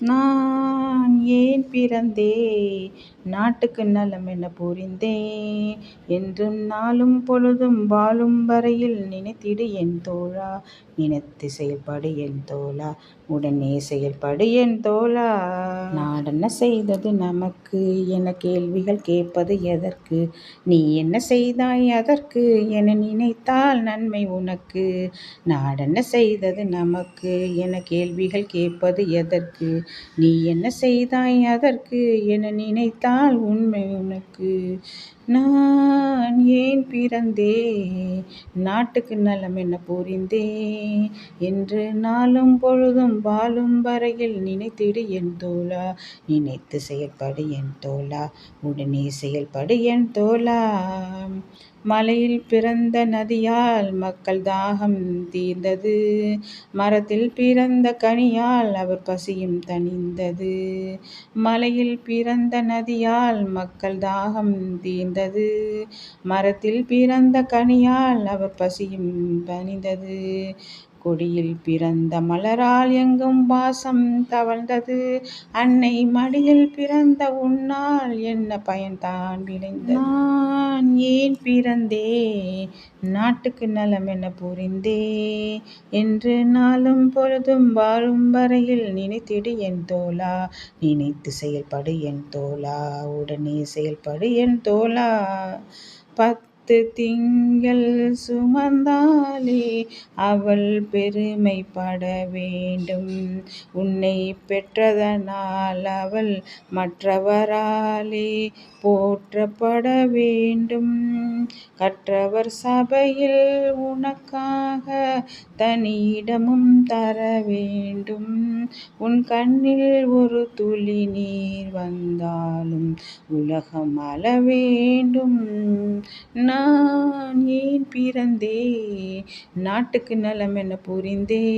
நான் ஏன் பிறந்தேன் நாட்டுக்கு நலம் என புரிந்தேன் என்றும் நாளும் பொழுதும் வாழும் வரையில் நினைத்திடு என் தோழா. நினைத்து செயல்படு என் தோழா. உடனே செயல்படு என் தோழா. என்ன செய்தது? நமக்கு என கேள்விகள் கேட்பது எதற்கு? நீ என்ன செய்தாய் அதற்கு? என நினைத்தால் நன்மை உனக்கு. நாடென்ன செய்தது? நமக்கு என கேள்விகள் கேட்பது எதற்கு? நீ என்ன செய்தாய் அதற்கு? என நினைத்தால் உண்மை உனக்கு. நான் ஏன் பிறந்தேன் நாட்டுக்கு நலம் என்ன புரிந்தேன் என்று நாளும் பொழுதும் வாழும் வரையில் நினைத்திடு என் தோழா. நினைத்து செயல்படு என் தோழா. உடனே செயல்படு என் தோழா. மலையில் பிறந்த நதியால் மக்கள் தாகம் தீர்ந்தது. மரத்தில் பிறந்த கனியால் அவர் பசியும் தணிந்தது. மலையில் பிறந்த நதியால் மக்கள் தாகம் தீர்ந்தது மரத்தில் பிறந்த கனியால் அவர் பசியும் பணிந்தது. கொடியில் பிறந்த மலரால் எங்கும் வாசம் தவழ்ந்தது. அன்னை மடியில் பிறந்த உன்னால் என்ன பயன்தான் விளைந்த நான் ஏன் பிறந்தே? நாட்டுக்கு நலம் என புரிந்தே? என்று நாளும் பொழுதும் வாழும் வரையில் நினைத்திடு என் தோலா நினைத்து செயல்படு என் தோலா உடனே செயல்படு என் தோலா பத் பத்து திங்கள் சுமந்தாலே அவள் பெருமைப்பட வேண்டும். உன்னை பெற்றதனால் அவள் மற்றவராலே போற்றப்பட வேண்டும். கற்றவர் சபையில் உனக்காக தனியிடமும் இடமும் தர வேண்டும். உன் கண்ணில் ஒரு துளி நீர் வந்தாலும் உலகம் அழ வேண்டும். நான் ஏன் பிறந்தேன் நாட்டுக்கு நலம் என புரிந்தேன்